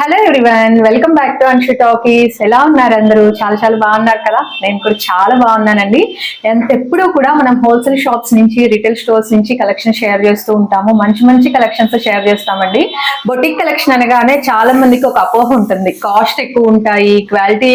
Hello everyone welcome back to Anshu talkies ఎలా ఉన్నారు అందరూ? చాలా చాలా బాగున్నారు కదా? నేను కూడా చాలా బాగున్నానండి. ఎంత ఎప్పుడూ కూడా మనం హోల్సేల్ షాప్స్ నుంచి రిటైల్ స్టోర్స్ నుంచి కలెక్షన్ షేర్ చేస్తూ ఉంటాము. మంచి మంచి కలెక్షన్స్ షేర్ చేస్తామండి. బొటిక్ కలెక్షన్ అనగానే చాలా మందికి ఒక అపోహ ఉంటుంది. కాస్ట్ ఎక్కువ ఉంటాయి. క్వాలిటీ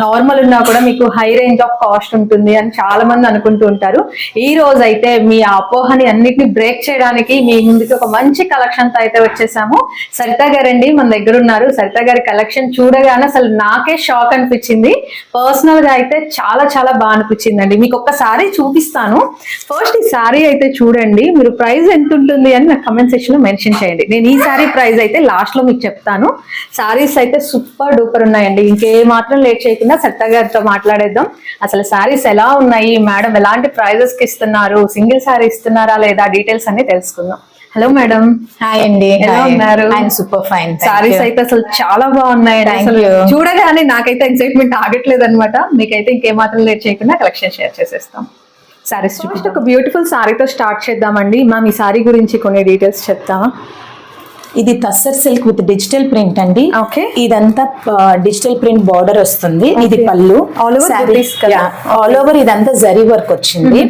నార్మల్ ఉన్నా కూడా మీకు హై రేంజ్ ఆఫ్ కాస్ట్ ఉంటుంది అని చాలా మంది అనుకుంటూ ఉంటారు. ఈ రోజు అయితే మీ అపోహని అన్నిటిని బ్రేక్ చేయడానికి మీ ముందుకి ఒక మంచి కలెక్షన్తో అయితే వచ్చేసాము. సరితా గారండి మన దగ్గర ఉన్నారు. సరిత గారి కలెక్షన్ చూడగానే అసలు నాకే షాక్ అనిపించింది. పర్సనల్గా అయితే చాలా చాలా బాగా అనిపించిందండి. మీకు ఒక్కసారి చూపిస్తాను. ఫస్ట్ ఈ సారీ అయితే చూడండి. మీరు ప్రైస్ ఎంత ఉంటుంది అని నాకు కమెంట్ సెక్షన్లో మెన్షన్ చేయండి. నేను ఈ సారీ ప్రైస్ అయితే లాస్ట్లో మీకు చెప్తాను. సారీస్ అయితే సూపర్ డూపర్ ఉన్నాయండి. ఇంకే మాత్రం లేట్ చేయకుండా సరిత గారితో మాట్లాడేద్దాం. అసలు సారీస్ ఎలా ఉన్నాయి? మేడం ఎలాంటి ప్రైజెస్కి ఇస్తున్నారు? సింగిల్ సారీ ఇస్తున్నారా లేదా? డీటెయిల్స్ అన్ని తెలుసుకుందాం. Hello madam. హాయ్ అండి. ఎలా ఉన్నారు? ఐఎమ్ సూపర్ ఫైన్ సారీస్ అయితే అసలు చాలా బాగున్నాయి అసలు. చూడగానే నాకైతే ఎక్సైట్మెంట్ ఆగట్లేదు అనమాట మీకైతే ఇంకేమాత్రం లేట్ చేయకుండా కలెక్షన్ షేర్ చేసేస్తాం. సారీస్ ఫస్ట్ ఒక బ్యూటిఫుల్ సారీతో స్టార్ట్ చేద్దామండి. మ్యామ్ ఈ సారీ గురించి కొన్ని డీటెయిల్స్ చెప్తామా ఇది tussar silk with digital print అండి. ఓకే ఇదంతా డిజిటల్ ప్రింట్ బార్డర్ వస్తుంది. ఇది పళ్ళు. Booties కదా? ఆల్ ఓవర్ ఇదంతా జరీ వర్క్ వచ్చింది.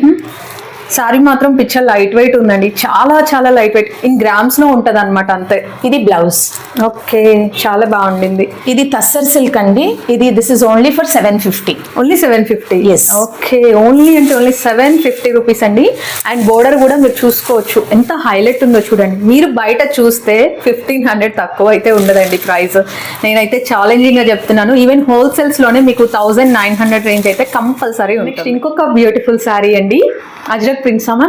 సారీ మాత్రం పిక్చర్ లైట్ వెయిట్ ఉందండి. చాలా చాలా లైట్ వెయిట్. ఇన్ గ్రామ్స్లో ఉంటది అనమాట అంతే. ఇది బ్లౌజ్. ఓకే. చాలా బాగుండింది. ఇది తస్సర్ సిల్క్ అండి. ఇది this is only for seven fifty only seven fifty Yes. Okay. Only అంటే ఓన్లీ సెవెన్ ఫిఫ్టీ రూపీస్ అండి. అండ్ బోర్డర్ కూడా మీరు చూసుకోవచ్చు. ఎంత హైలైట్ ఉందో చూడండి. మీరు బయట చూస్తే ఫిఫ్టీన్ హండ్రెడ్ తక్కువ అయితే ఉండదండి ప్రైస్ నేనైతే ఛాలెంజింగ్గా చెప్తున్నాను. ఈవెన్ హోల్సేల్స్లోనే మీకు థౌసండ్ నైన్ హండ్రెడ్ రేంజ్ అయితే కంపల్సరీ ఉంటుంది. ఇంకొక బ్యూటిఫుల్ శారీ అండి. అజ్రక్ ప్రింట్స్ అమ్మా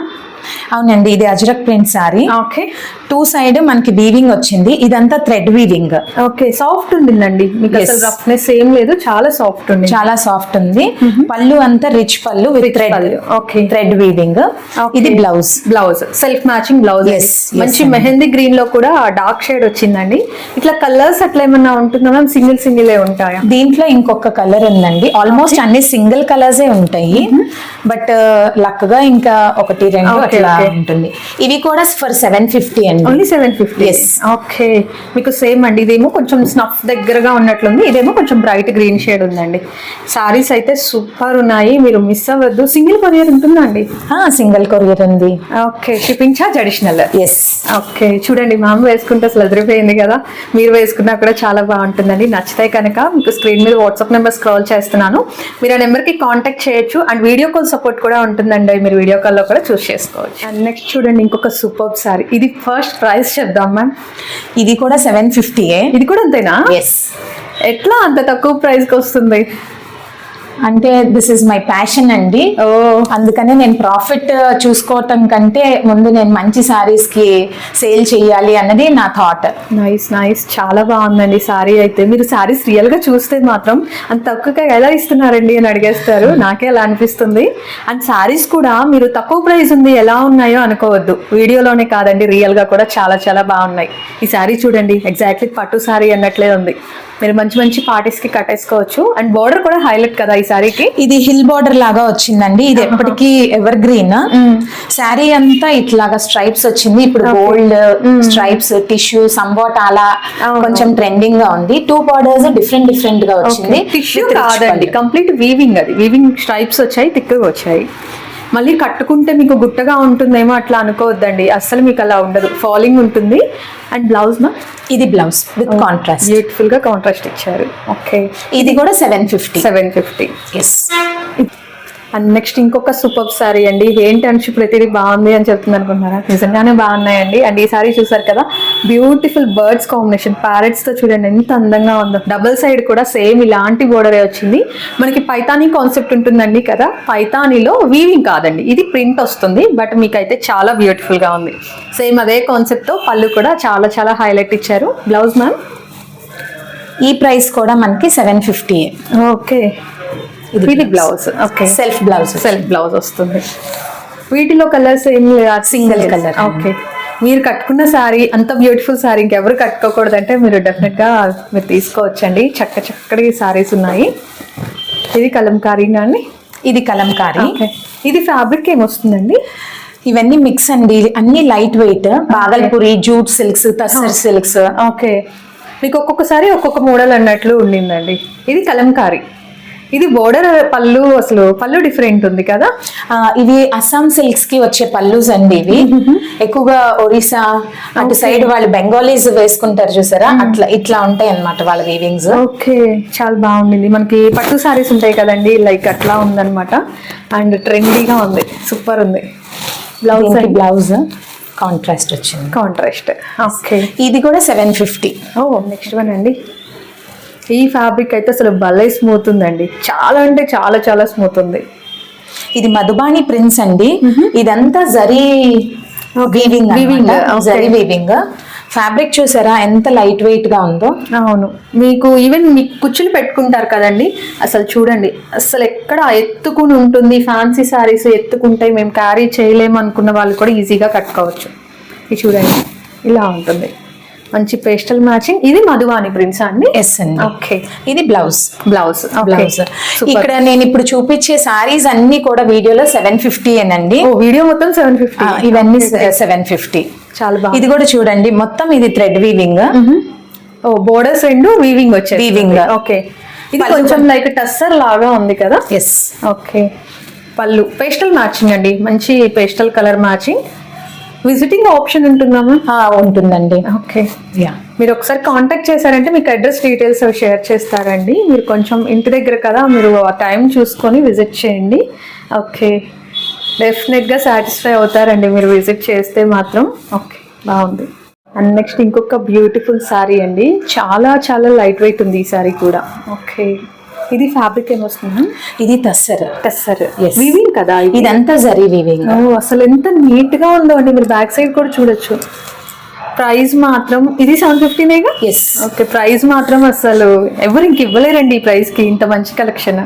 అవునండి ఇది Ajrakh print sari. Okay. Two side మనకి వీవింగ్ వచ్చింది. ఇదంతా థ్రెడ్ వీవింగ్ ఓకే సాఫ్ట్ ఉండిందండి. మీకు. అసలు రఫ్నెస్ ఏం లేదు చాలా సాఫ్ట్ ఉంది చాలా సాఫ్ట్ ఉంది. పళ్ళు అంతా రిచ్ పళ్ళు with thread okay. Thread weaving. ఇది blouse. Blouse. Self matching blouse. మంచి. మెహందీ గ్రీన్లో కూడా డార్క్ షేడ్ వచ్చిందండి. ఇట్లా కలర్స్ అట్లా ఏమన్నా ఉంటుందా మ్యామ్ సింగిల్ సింగిల్ ఏ ఉంటాయా? దీంట్లో ఇంకొక కలర్ ఉందండి. ఆల్మోస్ట్ అన్ని సింగిల్ కలర్స్ ఉంటాయి. బట్ లక్గా ఇంకా ఒకటి రెండు అట్లా. ఉంటుంది. ఇవి కూడా ఫర్ సెవెన్ ఫిఫ్టీ అండి. Only seven fifty. ఓకే మీకు సేమ్ అండి. ఇదేమో కొంచెం స్నఫ్ దగ్గరగా ఉన్నట్లుంది. ఇదేమో కొంచెం బ్రైట్ గ్రీన్ షేడ్ ఉందండి. సారీస్ అయితే సూపర్ ఉన్నాయి. మీరు మిస్ అవ్వద్దు. సింగిల్ కొరియర్ ఉంటుందా అండి? సింగిల్ కొరియర్ ఉంది. Okay shipping charge additional yes okay చూడండి మామ వేసుకుంటే అసలు అదిరిపోయింది కదా. మీరు వేసుకున్నా కూడా చాలా బాగుంటుందండి. నచ్చితే కనుక మీకు స్క్రీన్ మీద వాట్సాప్ నెంబర్ స్క్రోల్ చేస్తున్నాను. మీరు ఆ నెంబర్కి కాంటాక్ట్ చేయొచ్చు. అండ్ వీడియో కాల్ సపోర్ట్ కూడా ఉంటుందండి. మీరు వీడియో కాల్లో కూడా చూస్ చేసుకోవచ్చు. అండ్ నెక్స్ట్ చూడండి ఇంకొక సూపర్ సారీ ఇది ఫస్ట్ ప్రైస్ చెప్దాం మ్యామ్ ఇది కూడా సెవెన్ ఫిఫ్టీయే ఇది కూడా అంతేనా? ఎస్ ఎట్లా అంత తక్కువ ప్రైస్కి వస్తుంది? అంటే దిస్ ఇస్ మై ప్యాషన్ అండి. ఓ. అందుకనే నేను ప్రాఫిట్ చూసుకోవటం కంటే ముందు నేను మంచి సారీస్కి సేల్ చేయాలి అన్నది నా థాట్ నైస్ నైస్ చాలా బాగుందండి సారీ అయితే. మీరు సారీస్ రియల్గా చూస్తే మాత్రం అంత తక్కువగా ఎలా ఇస్తున్నారండి అని అడిగేస్తారు. నాకే అలా అనిపిస్తుంది. అండ్ సారీస్ కూడా మీరు తక్కువ ప్రైస్ ఉంది ఎలా ఉన్నాయో అనుకోవద్దు. వీడియోలోనే కాదండి రియల్గా కూడా చాలా చాలా బాగున్నాయి. ఈ సారీ చూడండి ఎగ్జాక్ట్లీ పట్టు సారీ అన్నట్లే ఉంది. మీరు మంచి మంచి పార్టీస్కి కట్టేసుకోవచ్చు. అండ్ బోర్డర్ కూడా హైలైట్ కదా ఈ సారీకి ఇది హిల్ బార్డర్ లాగా వచ్చిందండి. ఇది ఎప్పటికీ ఎవర్ గ్రీన్ శారీ అంతా ఇట్లాగా స్ట్రైప్స్ వచ్చింది. ఇప్పుడు గోల్డ్ స్ట్రైప్స్ టిష్యూ సంబోట్ అలా. కొంచెం ట్రెండింగ్గా ఉంది. టూ బార్డర్స్ డిఫరెంట్ డిఫరెంట్గా వచ్చింది. టిష్యూ కాదండి. కంప్లీట్ వీవింగ్ అది. వీవింగ్ స్ట్రైప్స్ వచ్చాయి తిక్కగా వచ్చాయి. మళ్ళీ కట్టుకుంటే మీకు గుట్టగా ఉంటుందేమో అట్లా అనుకోవద్దండి. అస్సలు మీకు అలా ఉండదు. ఫాలింగ్ ఉంటుంది. అండ్ బ్లౌజ్ నా? ఇది బ్లౌజ్ విత్ కాంట్రాస్ట్ బ్యూటిఫుల్గా కాంట్రాస్ట్ ఇచ్చారు. ఓకే ఇది కూడా seven fifty seven fifty yes and next ఇంకొక సూపర్ సారీ అండి. ఏంటి అని ప్రతిదీ బాగుంది అని చెప్తుంది అనుకుంటున్నారా? నిజంగానే బాగున్నాయండి. అండ్ ఈ సారీ చూసారు కదా? బ్యూటిఫుల్ బర్డ్స్ కాంబినేషన్ ప్యారెట్స్తో చూడండి ఎంత అందంగా ఉందో. డబుల్ సైడ్ కూడా సేమ్ ఇలాంటి బోర్డరే వచ్చింది. మనకి పైతానీ కాన్సెప్ట్ ఉంటుందండి కదా? పైతానీలో వీవింగ్ కాదండి. ఇది ప్రింట్ వస్తుంది బట్ మీకు అయితే చాలా బ్యూటిఫుల్గా ఉంది. సేమ్ అదే కాన్సెప్ట్తో పళ్ళు కూడా చాలా చాలా హైలైట్ ఇచ్చారు. బ్లౌజ్ మ్యామ్ ఈ ప్రైస్ కూడా మనకి సెవెన్ ఫిఫ్టీ ఓకే ఇది blouse okay self blouse self blouse వస్తుంది. వీటిలో కలర్స్ ఏం లేదు Single colour. ఓకే మీరు కట్టుకున్న సారీ అంత బ్యూటిఫుల్ సారీ ఇంకెవరు కట్టుకోకూడదంటే మీరు డెఫినెట్గా మీరు తీసుకోవచ్చండి. చక్క చక్కటి సారీస్ ఉన్నాయి. ఇది కలంకారీనా అండి? ఇది కలంకారీ. ఇది ఫ్యాబ్రిక్ ఏమొస్తుందండి ఇవన్నీ మిక్స్ అండి. అన్ని light weight Bhagalpuri jute silks tussar silks okay మీకు ఒక్కొక్కసారి ఒక్కొక్క మోడల్ అన్నట్లు ఉండిందండి. ఇది కలంకారీ. ఇది బోర్డర్ పళ్ళు అసలు పళ్ళు డిఫరెంట్ ఉంది కదా? ఇవి అస్సాం సిల్క్స్కి వచ్చే పల్లూస్ అండి ఇవి. ఎక్కువగా ఒరిస్సా అటు సైడ్ వాళ్ళు బెంగాలీస్ వేసుకుంటారు చూసారా? అట్లా ఇట్లా ఉంటాయి అన్నమాట వాళ్ళ వీవింగ్స్ ఓకే చాలా బాగుండింది. మనకి పట్టు సారీస్ ఉంటాయి కదండి లైక్ అట్లా ఉందన్నమాట. అండ్ ట్రెండీగా ఉంది సూపర్ ఉంది. బ్లౌజ్ బ్లౌజ్ కాంట్రాస్ట్ వచ్చింది. Contrast okay. ఇది కూడా సెవెన్ ఫిఫ్టీ ఓ నెక్స్ట్ వన్ అండి. ఈ ఫ్యాబ్రిక్ అయితే అసలు భలే స్మూత్ ఉందండి. చాలా అంటే చాలా చాలా స్మూత్ ఉంది. ఇది మధుబాని ప్రిన్స్ అండి. ఇదంతా zari weaving okay. Zari weaving fabric చూసారా? ఎంత లైట్ వెయిట్గా ఉందో. అవును. మీకు ఈవెన్ మీకు కుచ్చులు పెట్టుకుంటారు కదండి. అసలు చూడండి. అసలు ఎక్కడ ఎత్తుకుని ఉంటుంది. ఫ్యాన్సీ శారీస్ ఎత్తుకుంటాయి మేము క్యారీ చేయలేము అనుకున్న వాళ్ళు కూడా ఈజీగా కట్టుకోవచ్చు. ఇది చూడండి. ఇలా ఉంటుంది. మంచి పేస్టల్ మ్యాచింగ్. ఇది మధువాణి ప్రింట్స్ అండి? ఎస్ అండి. ఓకే. ఇది బ్లౌజ్. బ్లౌజ్. బ్లౌజ్. ఇక్కడ నేను ఇప్పుడు చూపించే సారీస్ అన్ని కూడా వీడియోలో సెవెన్ ఫిఫ్టీ అండి ఓ వీడియో మొత్తం సెవెన్ ఫిఫ్టీ ఇవన్నీ సెవెన్ ఫిఫ్టీ చాలా బాగా ఇది కూడా చూడండి మొత్తం ఇది థ్రెడ్ వీవింగ్ ఓ బోర్డర్స్ రెండు వీవింగ్ వచ్చాయి Weaving. ఓకే. ఇది కొంచెం లైక్ టస్సర్ లాగా ఉంది కదా? Yes okay. పళ్ళు. పేస్టల్ మ్యాచింగ్ అండి. మంచి pastel colour matching visiting option ఉంటుందా ఉంటుందండి. ఓకే యా మీరు ఒకసారి కాంటాక్ట్ చేశారంటే మీకు అడ్రస్ డీటెయిల్స్ షేర్ చేస్తారండి. మీరు కొంచెం ఇంటి దగ్గర కదా మీరు ఆ టైం చూసుకొని విజిట్ చేయండి. ఓకే డెఫినెట్గా సాటిస్ఫై అవుతారండి మీరు విజిట్ చేస్తే మాత్రం. ఓకే బాగుంది. అండ్ నెక్స్ట్ ఇంకొక బ్యూటిఫుల్ శారీ అండి. చాలా చాలా లైట్ వెయిట్ ఉంది ఈ శారీ కూడా. ఓకే ఇది ఫ్యాబ్రిక్ ఏమొస్తుంది ఇది తస్సర్. టెస్సర్ Yes. వివింగ్ కదా ఇది? ఇదంతా జరీ వీవింగ్ అసలు ఎంత నీట్గా ఉందో అండి. మీరు బ్యాక్ సైడ్ కూడా చూడొచ్చు. ప్రైస్ మాత్రం ఇది సెవెన్ ఫిఫ్టీనేగా ఎస్ ఓకే ప్రైస్ మాత్రం అసలు ఎవరు ఇంక ఇవ్వలేరండి ఈ ప్రైస్కి ఇంత మంచి కలెక్షన్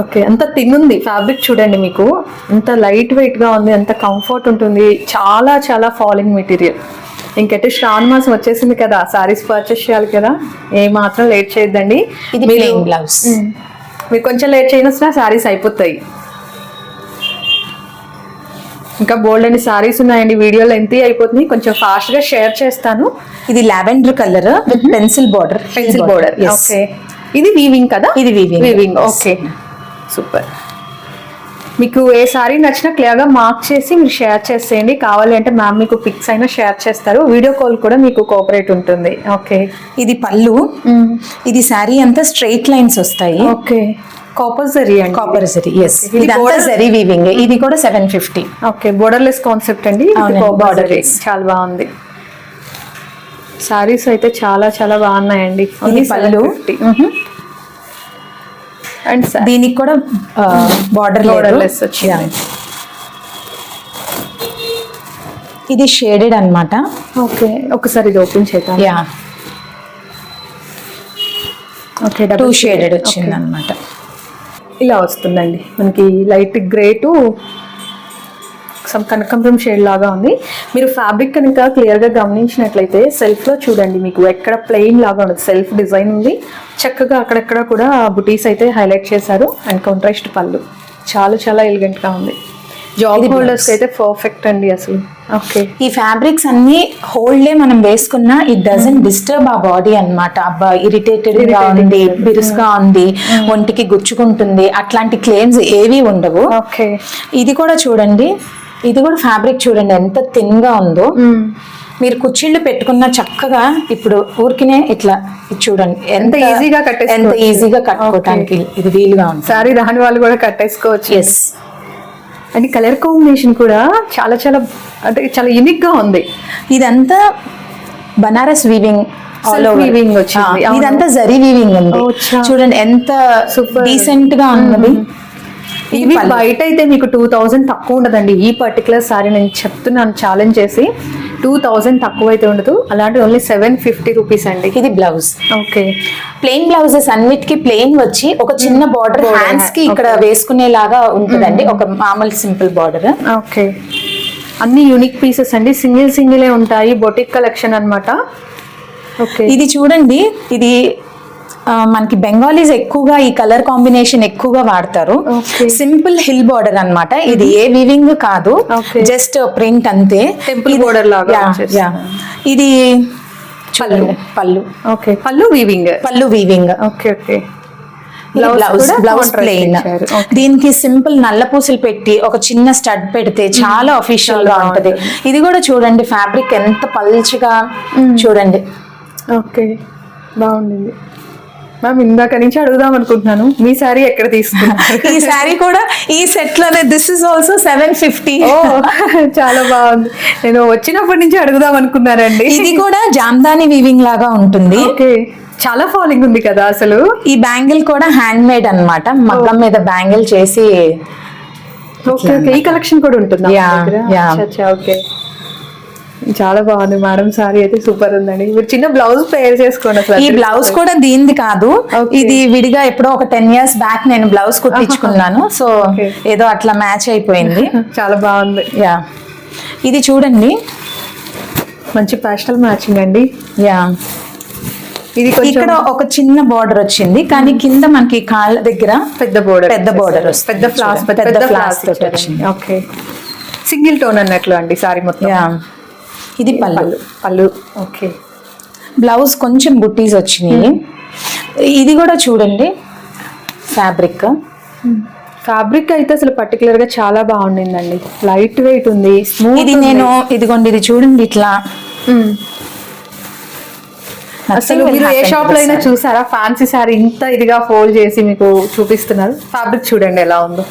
ఓకే అంత థిన్ ఉంది. ఫ్యాబ్రిక్ చూడండి మీకు. ఎంత లైట్ వెయిట్గా ఉంది ఎంత కంఫర్ట్ ఉంటుంది. చాలా చాలా ఫాలింగ్ మెటీరియల్ ఇంకైతే శ్రావణ మాసం వచ్చేసింది కదా సారీస్ పర్చేస్ చేయాలి కదా. ఏ మాత్రం లేట్ చేయొద్దండి. ఇది మీరు- ప్లెయిన్ బ్లౌజ్ మ్మ్. మీరు కొంచెం లేట్ చేయనొచ్చినా శారీస్ అయిపోతాయి. ఇంకా బోల్డ్ అని శారీస్ ఉన్నాయండి. వీడియో లెంత్ అయిపోతుంది. కొంచెం ఫాస్ట్గా షేర్ చేస్తాను. ఇది lavender colour with pencil border pencil border okay ఇది వీవింగ్ కదా? ఇది. Weaving Yes. ఓకే సూపర్ మీకు ఏ సారీ నచ్చినా క్లియర్గా మార్క్ చేసి మీరు షేర్ చేసేయండి. కావాలి అంటే మ్యామ్ మీకు పిక్స్ అయినా షేర్ చేస్తారు. వీడియో కాల్ కూడా మీకు కోఆపరేట్ ఉంటుంది. ఓకే ఇది పళ్ళు. ఇది శారీ అంతా స్ట్రైట్ లైన్స్ వస్తాయి. ఓకే కాపర్ జరీ అండి. కాపర్ జరీ ఎస్ ఇది ఇదంతా border- జరీ వీవింగ్ ఇది కూడా seven fifty okay borderless concept అండి. బార్డర్. చాలా బాగుంది. సారీస్ అయితే చాలా చాలా బాగున్నాయండి. ఇది పళ్ళు. అండ్ దీనికి కూడా బార్డర్ Borderless వచ్చింది. ఇది షేడెడ్ అన్నమాట. ఓకే ఒకసారి ఇది ఓపెన్ చేద్దాం. యా ఓకే టూ షేడెడ్ వచ్చింది అనమాట ఇలా వస్తుందండి. మనకి లైట్ గ్రే టు సమ్ కనకంబరం షేడ్ లాగా ఉంది. మీరు ఫ్యాబ్రిక్ కనుక క్లియర్గా గమనించినట్లయితే సెల్ఫ్లో చూడండి మీకు ఎక్కడ ప్లెయిన్ లాగా ఉండదు. సెల్ఫ్ డిజైన్ ఉంది. చక్కగా అక్కడక్కడ కూడా బుటీస్ అయితే హైలైట్ చేశారు. అండ్ కాంట్రాస్ట్ పళ్ళు. చాలా చాలా ఎలిగెంట్గా ఉంది. Job holders. అయితే పర్ఫెక్ట్ అండి అసలు. ఓకే ఈ ఫ్యాబ్రిక్స్ అన్ని హోల్డే మనం వేసుకున్నా ఇట్ డజన్ డిస్టర్బ్ ఆ బాడీ అన్నమాట. అబ్బా ఇరిటేటెడ్గా ఉంది. బిరుసుగా ఉంది ఒంటికి గుచ్చుకుంటుంది. అట్లాంటి క్లెయిమ్స్ ఏవి ఉండవు. ఓకే ఇది కూడా చూడండి. ఇది కూడా ఫ్యాబ్రిక్ చూడండి ఎంత థిన్గా ఉందో మీరు కుర్చీళ్ళు పెట్టుకున్న చక్కగా ఇప్పుడు ఊరికినే ఇట్లా చూడండి ఎంత ఎంత easy గా ఎంత. ఈజీగా కట్టుకోవడానికి ఇది వీలుగా ఉంటుంది. సారీ రాని వాళ్ళు కూడా కట్టేసుకోవచ్చు. ఎస్ అండ్ కలర్ కాంబినేషన్ కూడా చాలా చాలా అంటే చాలా యూనిక్గా ఉంది. ఇదంతా బనారస్ వీవింగ్ వచ్చింది. ఇదంతా జరీ వీవింగ్ ఉంది. చూడండి ఎంత Super. డీసెంట్గా ఉన్నది ఇవి. బయట అయితే మీకు టూ థౌజండ్ తక్కువ ఉండదండి. ఈ పర్టికులర్ సారీ నేను చెప్తున్నాను ఛాలెంజ్ చేసి. టూ థౌజండ్ తక్కువ అయితే ఉండదు. అలాంటి ఓన్లీ సెవెన్ ఫిఫ్టీ రూపీస్ అండి. ఇది బ్లౌజ్ ఓకే ప్లెయిన్ బ్లౌజెస్ అన్నిటికీ ప్లెయిన్ వచ్చి ఒక చిన్న బార్డర్ హ్యాండ్స్కి ఇక్కడ వేసుకునేలాగా ఉంటుందండి. ఒక మామూలు సింపుల్ బార్డర్ ఓకే అన్ని యూనిక్ పీసెస్ అండి. సింగిల్ సింగిలే ఉంటాయి. బొటిక్ కలెక్షన్ అన్నమాట. ఓకే ఇది చూడండి. ఇది మనకి బెంగాలీస్ ఎక్కువగా ఈ కలర్ కాంబినేషన్ ఎక్కువగా వాడతారు. సింపుల్ హిల్ బార్డర్ అన్నమాట. ఇది ఏ వివింగ్ కాదు. జస్ట్ ప్రింట్ అంతే. ఇది- border లాగా. ఇది చూడండి పళ్ళు. ఓకే. పళ్ళు వీవింగ్ పళ్ళు weaving okay okay. Blouse blouse plain దీనికి సింపుల్ నల్ల పూసలు పెట్టి ఒక చిన్న స్టడ్ పెడితే చాలా అఫీషియల్గా ఉంటది. ఇది కూడా చూడండి ఫ్యాబ్రిక్ ఎంత పల్చగా చూడండి. ఓకే. బాగుండింది మ్యామ్ ఇందాక నుంచి అడుగుదాం అనుకుంటున్నాను. మీ సారీ ఎక్కడ తీసుకున్నారు? ఈ శారీ కూడా ఈ సెట్లోనే. This is also seven fifty చాలా బాగుంది. నేను వచ్చినప్పటి నుంచి అడుగుదాం అనుకున్నానండి. ఇది కూడా జామ్దాని వీవింగ్ లాగా ఉంటుంది. ఓకే. చాలా ఫాలింగ్ ఉంది కదా అసలు. ఈ బ్యాంగిల్ కూడా హ్యాండ్ మేడ్ అన్నమాట. మగ్గం మీద బ్యాంగిల్ చేసి ఓకే ఓకే. ఈ కలెక్షన్ కూడా ఉంటుందా? Yeah, yeah. ఓకే. చాలా బాగుంది మేడం. సారీ అయితే సూపర్ ఉందండి. మీరు చిన్న బ్లౌజ్ పేర్ చేసుకోండి అసలు. ఈ బ్లౌజ్ కూడా దీనిది కాదు. ఇది విడిగా ఎప్పుడో ఒక టెన్ ఇయర్స్ బ్యాక్ నేను బ్లౌజ్ కుట్టించుకున్నాను. సో. ఏదో అట్లా మ్యాచ్ అయిపోయింది. చాలా బాగుంది. యా. ఇది చూడండి. మంచి ప్యాస్టల్ మ్యాచింగ్ అండి. యా. ఇది ఇక్కడ ఒక చిన్న బార్డర్ వచ్చింది. కానీ కింద మనకి కాళ్ళ దగ్గర పెద్ద బోర్డర్ పెద్ద వస్తుంది. పెద్ద ఫ్లాస్ పెద్ద ఫ్లాస్ తోటి వచ్చింది. ఓకే సింగిల్ టోన్ అన్నట్లు అండి సారీ మొత్తం. ఇది పళ్ళు. పళ్ళు. ఓకే. బ్లౌజ్ కొంచెం బుట్టీస్ వచ్చినాయి. ఇది కూడా చూడండి. ఫ్యాబ్రిక్. ఫ్యాబ్రిక్ అయితే అసలు పర్టికులర్గా చాలా బాగుండిందండి. లైట్ వెయిట్ ఉంది ఇది నేను ఇదిగోండి ఇది చూడండి ఇట్లా. అసలు మీరు ఏ షాప్లో అయినా చూసారా? ఫ్యాన్సీ సారీ ఇంత ఇదిగా ఫోల్డ్ చేసి మీకు చూపిస్తున్నారు. ఫ్యాబ్రిక్ చూడండి ఎలా ఉందో.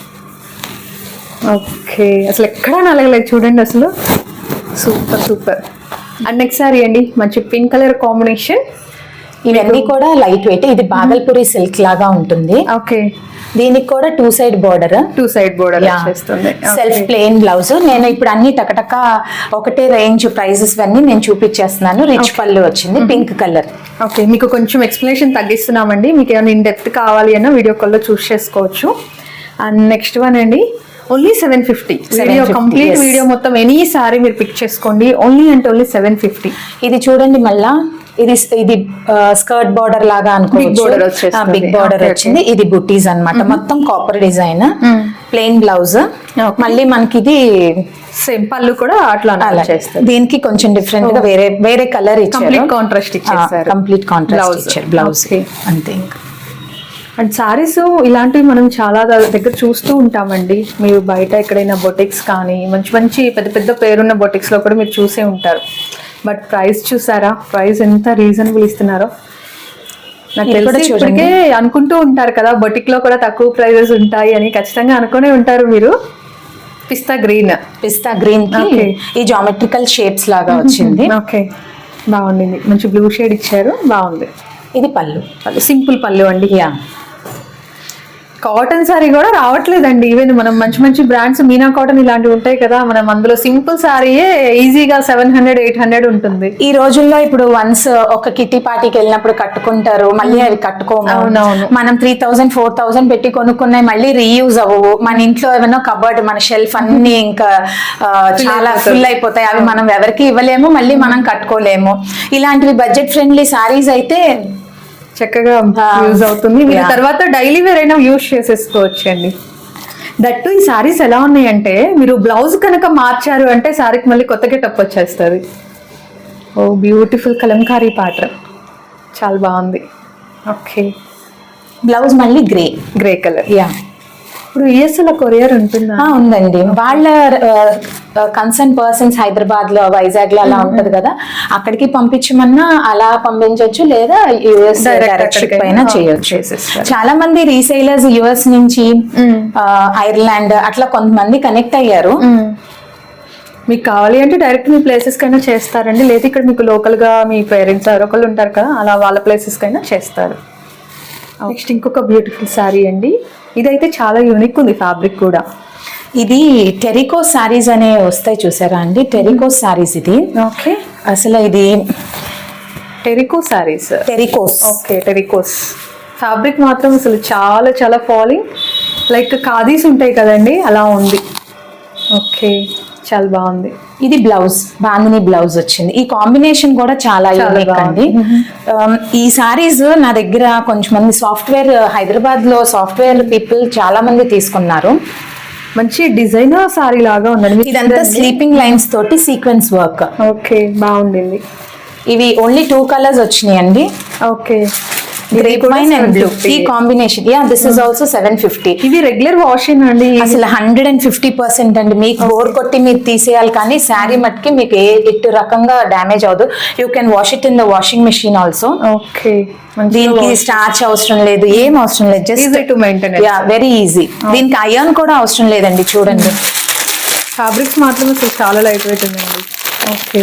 ఓకే. అసలు ఎక్కడా నలగలేదు చూడండి అసలు. Super super and next sari అండి మంచి పింక్ కలర్ కాంబినేషన్ ఇవన్నీ కూడా లైట్ వెయిట్ ఇది బాగల్పూరి సిల్క్ లాగా ఉంటుంది. ఓకే దీనికి కూడా two side border two side border self plain blouse నేను ఇప్పుడు అన్ని టకటక ఒకటే రేంజ్ ప్రైజెస్ అన్ని నేను చూపించేస్తున్నాను. రిచ్ పళ్ళు వచ్చింది పింక్ కలర్ ఓకే మీకు కొంచెం ఎక్స్ప్లెనేషన్ తగ్గిస్తున్నామండి. మీకు ఏమైనా ఇన్ డెప్త్ కావాలి అన్న వీడియో కాల్లో చూస్ చేసుకోవచ్చు. అండ్ నెక్స్ట్ వన్ అండి only seven fifty video 750, complete. Video మొత్తం ఎనీ సారీ మీరు పిక్ చేసుకోండి. ఓన్లీ అంటే ఓన్లీ సెవెన్ ఫిఫ్టీ ఇది చూడండి మళ్ళా. ఇది ఇది స్కర్ట్ బార్డర్ లాగా అనుకోవచ్చు. వచ్చేస్తుంది. బిగ్ బార్డర్ వచ్చింది. ఇది బుట్టీస్ అన్నమాట. మొత్తం కాపర్ డిజైన్ ప్లెయిన్ బ్లౌజ్ మళ్ళీ మనకి ఇది సేమ్ పళ్ళు కూడా అట్లా దీనికి కొంచెం డిఫరెంట్గా వేరే వేరే కలర్ కంప్లీట్ ఇచ్చారు కాంట్రాస్ట్ ఇచ్చేసారు. Complete contrast. ఇచ్చారు. బ్లౌజ్. అంతే ఇంకా. అండ్ సారీస్ ఇలాంటివి మనం చాలా దగ్గర చూస్తూ ఉంటామండి. మీరు బయట ఎక్కడైనా బొటిక్స్ కానీ మంచి మంచి పెద్ద పెద్ద పేరున్న బొటిక్స్లో కూడా మీరు చూసే ఉంటారు. బట్ ప్రైస్ చూసారా? ప్రైస్ ఎంత రీజనబుల్ ఇస్తున్నారో? నాకు తెలిసి. ఇప్పటికే అనుకుంటూ ఉంటారు కదా బొటిక్లో కూడా తక్కువ ప్రైజెస్ ఉంటాయి అని ఖచ్చితంగా అనుకునే ఉంటారు మీరు. Pista green pista green. ఈ జామెట్రికల్ షేప్స్ లాగా వచ్చింది. ఓకే బాగుండింది మంచి బ్లూ షేడ్ ఇచ్చారు. బాగుంది. ఇది పళ్ళు. పళ్ళు. సింపుల్ పళ్ళు అండి. యా కాటన్ సారీ కూడా రావట్లేదండి. ఈవెన్ మనం మంచి మంచి బ్రాండ్స్ మీనా కాటన్ ఇలాంటివి ఉంటాయి కదా మనం అందులో సింపుల్ సారీయే ఈజీగా సెవెన్ హండ్రెడ్ ఎయిట్ హండ్రెడ్ ఉంటుంది. ఈ రోజుల్లో ఇప్పుడు వన్స్ ఒక కిట్టి పార్టీకి వెళ్ళినప్పుడు కట్టుకుంటారు మళ్ళీ అవి కట్టుకోము. మనం త్రీ థౌసండ్ ఫోర్ థౌసండ్ పెట్టి కొనుక్కున్నాయి మళ్ళీ రీయూజ్ అవ్వవు. మన ఇంట్లో ఏమైనా కబర్డ్ మన షెల్ఫ్ అన్ని ఇంకా ఆ, చాలా. ఫుల్ అయిపోతాయి. అవి మనం ఎవరికి ఇవ్వలేము మళ్ళీ మనం కట్టుకోలేము. ఇలాంటివి బడ్జెట్ ఫ్రెండ్లీ సారీస్ అయితే చక్కగా యూజ్ అవుతుంది. మీరు. తర్వాత డైలీ వేర్ అయినా యూజ్ చేసేసుకోవచ్చు అండి దట్టు ఈ సారీస్ ఎలా ఉన్నాయంటే మీరు బ్లౌజ్ కనుక మార్చారు అంటే సారీకి మళ్ళీ కొత్త గెటప్ వచ్చేస్తుంది. ఓ బ్యూటిఫుల్ కలంకారీ ప్యాటర్న్ చాలా బాగుంది. ఓకే. బ్లౌజ్ మళ్ళీ గ్రే. Grey colour. యా ఇప్పుడు యుఎస్లో కొరియర్ ఉంటుందా? ఉందండి. వాళ్ళ కన్సర్న్ పర్సన్స్ హైదరాబాద్లో వైజాగ్లో అలా ఉంటది కదా. అక్కడికి పంపించమన్నా అలా పంపించవచ్చు లేదా యుఎస్ Direct డైరెక్ట్ షిప్ అక్కడికైనా, అయినా ah, చేయొచ్చు. చాలా మంది రీసైలర్స్ యుఎస్ నుంచి ఐర్లాండ్ అట్లా కొంతమంది కనెక్ట్ అయ్యారు. మీకు కావాలి అంటే డైరెక్ట్ మీ ప్లేసెస్ కైనా చేస్తారండి. లేదా ఇక్కడ మీకు లోకల్గా మీ పేరెంట్స్ ఎవరొకళ్ళు ఉంటారు కదా అలా వాళ్ళ ప్లేసెస్ కైనా చేస్తారు. నెక్స్ట్ ఇంకొక బ్యూటిఫుల్ శారీ అండి. ఇదైతే చాలా యూనిక్ ఉంది ఫ్యాబ్రిక్ కూడా. ఇది టెరికో సారీస్ అనే వస్తాయి చూసారా అండి? టెరికో సారీస్ ఇది. ఓకే. అసలు ఇది terricot saris terricots. Okay terricots. Fabric మాత్రం అసలు చాలా చాలా ఫాలింగ్ లైక్ ఖాదీస్ ఉంటాయి కదండి అలా ఉంది. ఓకే చాలా బాగుంది. ఇది బ్లౌజ్ బాందిని బ్లౌజ్ వచ్చింది. ఈ కాంబినేషన్ కూడా చాలా యూనిక్ అండి. Um, ఈ సారీస్ నా దగ్గర కొంచెం మంది సాఫ్ట్వేర్ హైదరాబాద్లో సాఫ్ట్వేర్ పీపుల్ చాలా మంది తీసుకున్నారు. మంచి డిజైనర్ సారీ లాగా ఉందండి. ఇదంతా. స్లీపింగ్ లైన్స్ తోటి సీక్వెన్స్ వర్క్ ఓకే బాగుండింది. ఇవి ఓన్లీ టూ కలర్స్ వచ్చినాయి అండి okay. Grape wine and blue ఈ combination yeah this is also seven fifty ఇవి రెగ్యులర్ వాషింగ్ అండి. అసలు హండ్రెడ్ అండ్ ఫిఫ్టీ పర్సెంట్ అండి. మీకు బోర్ కొట్టి మీరు తీసేయాలి కానీ శారీ మట్కి మీకు ఏ ఎటు రకంగా డ్యామేజ్ అవ్వదు. You can wash it in the washing machine also okay దీనికి స్టార్చ్ అవసరం లేదు ఏం అవసరం లేదు just to maintain yeah very easy దీనికి అయాన్ కూడా అవసరం లేదండి చూడండి. ఫ్యాబ్రిక్స్ మాత్రం అసలు చాలా లైట్ వెయిట్ ఉందండి. ఓకే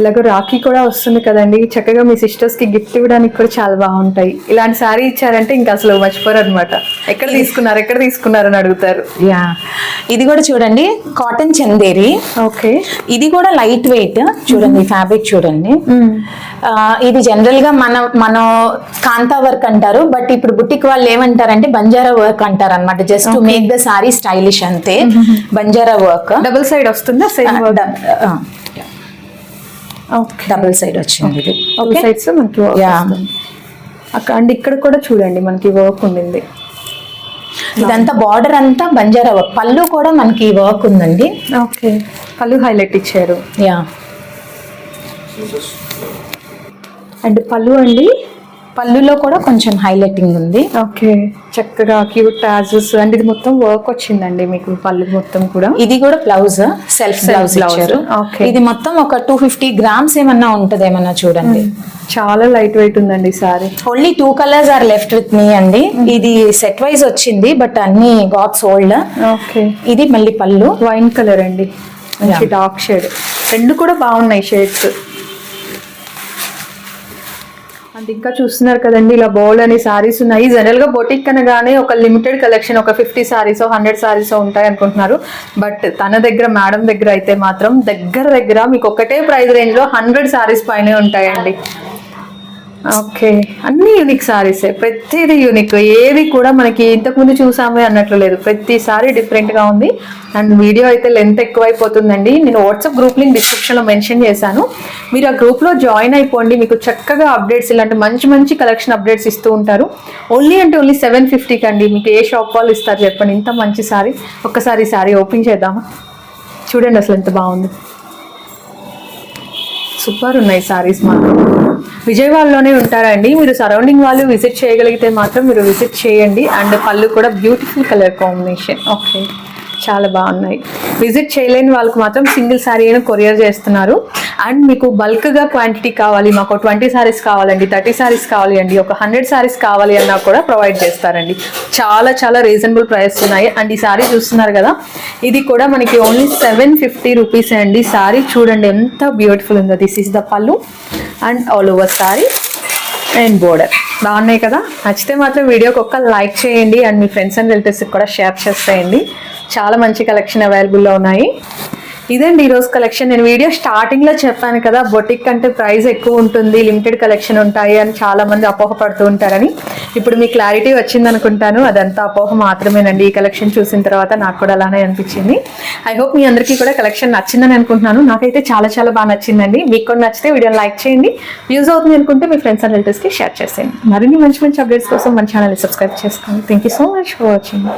ఇలాగ రాఖీ కూడా వస్తుంది కదండి. చక్కగా మీ సిస్టర్స్కి గిఫ్ట్ ఇవ్వడానికి కూడా చాలా బాగుంటాయి. ఇలాంటి శారీ ఇచ్చారంటే ఇంకా అసలు మర్చిపోరు అనమాట ఎక్కడ తీసుకున్నారు ఎక్కడ తీసుకున్నారు అని అడుగుతారు. యా. ఇది కూడా చూడండి కాటన్ చందేరి ఓకే. ఇది కూడా లైట్ వెయిట్ చూడండి ఫ్యాబ్రిక్ చూడండి. ఇది జనరల్గా మన మనం కాంతా వర్క్ అంటారు. బట్ ఇప్పుడు బుటిక్ వాళ్ళు ఏమంటారంటే బంజారా వర్క్ అంటారు అనమాట just to make the sari stylish అంతే. బంజారా వర్క్ డబుల్ సైడ్ వస్తుందా? డబుల్ సైడ్ వచ్చింది ఇది. డబుల్ సైడ్స్ మనకి. అక్కడ అండ్ ఇక్కడ కూడా చూడండి మనకి వర్క్ ఉండింది. ఇదంతా బార్డర్ అంతా బంజారా వర్క్ పళ్ళు కూడా మనకి వర్క్ ఉందండి. ఓకే పళ్ళు హైలైట్ ఇచ్చారు. యా అండ్ పళ్ళు అండి? పళ్ళులో కూడా కొంచెం హైలైటింగ్ ఉంది. ఓకే. చక్కగా క్యూట్ టాజెస్ అండ్ ఇది మొత్తం వర్క్ వచ్చిందండి మీకు పళ్ళు మొత్తం కూడా? ఇది కూడా బ్లౌజ్ సెల్ఫ్ బ్లౌజ్. ఇచ్చారు. ఇది మొత్తం ఒక టూ ఫిఫ్టీ గ్రామ్స్ ఏమన్నా ఉంటది ఏమన్నా చూడండి. చాలా లైట్ వెయిట్ ఉందండి sari only two colours are left with me అండి. ఇది సెట్ వైజ్ వచ్చింది బట్ అన్ని గాట్ సోల్డ్ ఓకే. ఇది మళ్ళీ పళ్ళు. వైన్ కలర్ అండి. మంచి. డార్క్ షేడ్ రెండు కూడా బాగున్నాయి షేడ్స్ అండ్ ఇంకా చూస్తున్నారు కదండి ఇలా బోల్డ్ అనే సారీస్ ఉన్నాయి. జనరల్గా బొటిక్ అనగానే ఒక లిమిటెడ్ కలెక్షన్ ఒక ఫిఫ్టీ సారీస్ హండ్రెడ్ సారీస్ ఉంటాయి అనుకుంటున్నారు. బట్ తన దగ్గర మేడం దగ్గర అయితే మాత్రం దగ్గర దగ్గర మీకు ఒకటే ప్రైస్ రేంజ్లో హండ్రెడ్ సారీస్ పైన ఉంటాయండి. ఓకే. అన్ని యూనిక్ సారీసే ప్రతిదీ యూనిక్ ఏది కూడా మనకి ఇంతకుముందు చూసాము అన్నట్లు లేదు. ప్రతిసారి డిఫరెంట్గా ఉంది. అండ్ వీడియో అయితే లెంత్ ఎక్కువైపోతుందండి. నేను వాట్సాప్ గ్రూప్ లింక్ డిస్క్రిప్షన్లో మెన్షన్ చేశాను. మీరు ఆ గ్రూప్లో జాయిన్ అయిపోండి. మీకు చక్కగా అప్డేట్స్ ఇలాంటి మంచి మంచి కలెక్షన్ అప్డేట్స్ ఇస్తూ ఉంటారు. ఓన్లీ అంటే ఓన్లీ సెవెన్ ఫిఫ్టీకి అండి. మీకు ఏ షాప్ వాళ్ళు ఇస్తారు చెప్పండి. ఇంత మంచి సారీ ఒక్కసారి సారీ ఓపెన్ చేద్దామా? చూడండి అసలు ఎంత బాగుంది. సూపర్ ఉన్నాయి సారీస్ మాత్రం. విజయవాడలోనే ఉంటారండి. మీరు సరౌండింగ్ వాళ్ళు విజిట్ చేయగలిగితే మాత్రం మీరు విజిట్ చేయండి. అండ్ పళ్ళు కూడా బ్యూటిఫుల్ కలర్ కాంబినేషన్ ఓకే చాలా బాగున్నాయి. విజిట్ చేయలేని వాళ్ళకి మాత్రం సింగిల్ శారీ అయినా కొరియర్ చేస్తున్నారు. అండ్ మీకు బల్క్గా క్వాంటిటీ కావాలి మాకు ట్వంటీ శారీస్ కావాలండి థర్టీ శారీస్ కావాలి అండి ఒక హండ్రెడ్ శారీస్ కావాలి అన్నా కూడా ప్రొవైడ్ చేస్తారండి. చాలా చాలా రీజనబుల్ ప్రైస్ ఉన్నాయి. అండ్ ఈ శారీ చూస్తున్నారు కదా ఇది కూడా మనకి ఓన్లీ సెవెన్ ఫిఫ్టీ రూపీస్ అండి. శారీ చూడండి ఎంత బ్యూటిఫుల్ ఉందో. This is the pallu and all over sari and border బాగున్నాయి కదా? నచ్చితే మాత్రం వీడియోకి ఒక్క లైక్ చేయండి. అండ్ మీ ఫ్రెండ్స్ అండ్ రిలేటివ్స్కి కూడా షేర్ చేసేయండి. చాలా మంచి కలెక్షన్ అవైలబుల్లో ఉన్నాయి. ఇదండి ఈరోజు కలెక్షన్ నేను వీడియో స్టార్టింగ్లో చెప్పాను కదా బొటిక్ అంటే ప్రైస్ ఎక్కువ ఉంటుంది లిమిటెడ్ కలెక్షన్ ఉంటాయి అని చాలామంది అపోహ అపోహపడుతూ ఉంటారని. ఇప్పుడు మీ క్లారిటీ వచ్చింది అనుకుంటాను అదంతా అపోహ మాత్రమేనండి. ఈ కలెక్షన్ చూసిన తర్వాత నాకు కూడా అలానే అనిపించింది. ఐ హోప్ మీ అందరికీ కూడా కలెక్షన్ నచ్చిందని అనుకుంటున్నాను. నాకైతే చాలా చాలా బాగా నచ్చిందండి. మీకు కూడా నచ్చితే వీడియోని లైక్ చేయండి. యూజ్ అవుతుంది అనుకుంటే మీ ఫ్రెండ్స్ అండ్ రిలేటివ్స్కి షేర్ చేసేయండి. మరిన్ని మంచి మంచి అప్డేట్స్ కోసం మన ఛానల్ని సబ్స్క్రైబ్ చేసుకోండి. Thank you so much for watching